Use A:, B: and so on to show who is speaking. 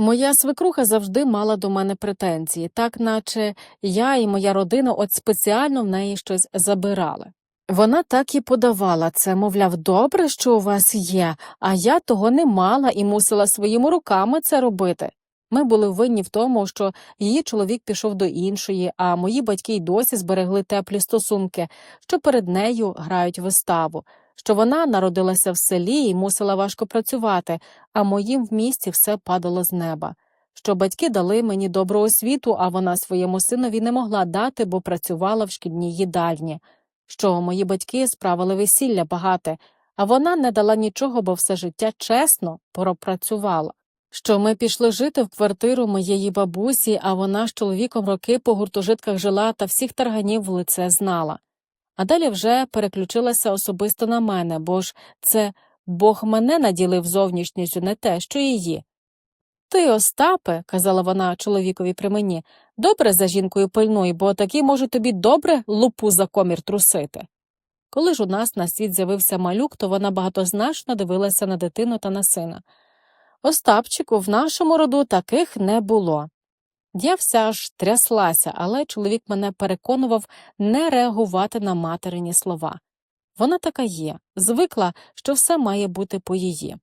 A: Моя свекруха завжди мала до мене претензії, так наче я і моя родина от спеціально в неї щось забирали. Вона так і подавала це, мовляв, добре, що у вас є, а я того не мала і мусила своїми руками це робити. Ми були винні в тому, що її чоловік пішов до іншої, а мої батьки й досі зберегли теплі стосунки, що перед нею грають виставу, що вона народилася в селі і мусила важко працювати, а моїм в місті все падало з неба. Що батьки дали мені добру освіту, а вона своєму синові не могла дати, бо працювала в шкільній їдальні. Що мої батьки справили весілля багате, а вона не дала нічого, бо все життя чесно пропрацювала. Що ми пішли жити в квартиру моєї бабусі, а вона з чоловіком роки по гуртожитках жила та всіх тарганів в лице знала. А далі вже переключилася особисто на мене, бо ж це Бог мене наділив зовнішністю, не те, що її. Ти, Остапе, казала вона чоловікові при мені, добре за жінкою пильнуй, бо такі можуть тобі добре лупу за комір трусити. Коли ж у нас на світ з'явився малюк, то вона багатозначно дивилася на дитину та на сина. Остапчику, в нашому роду таких не було. Я вся аж тряслася, але чоловік мене переконував не реагувати на материні слова. Вона така є, звикла, що все має бути по її.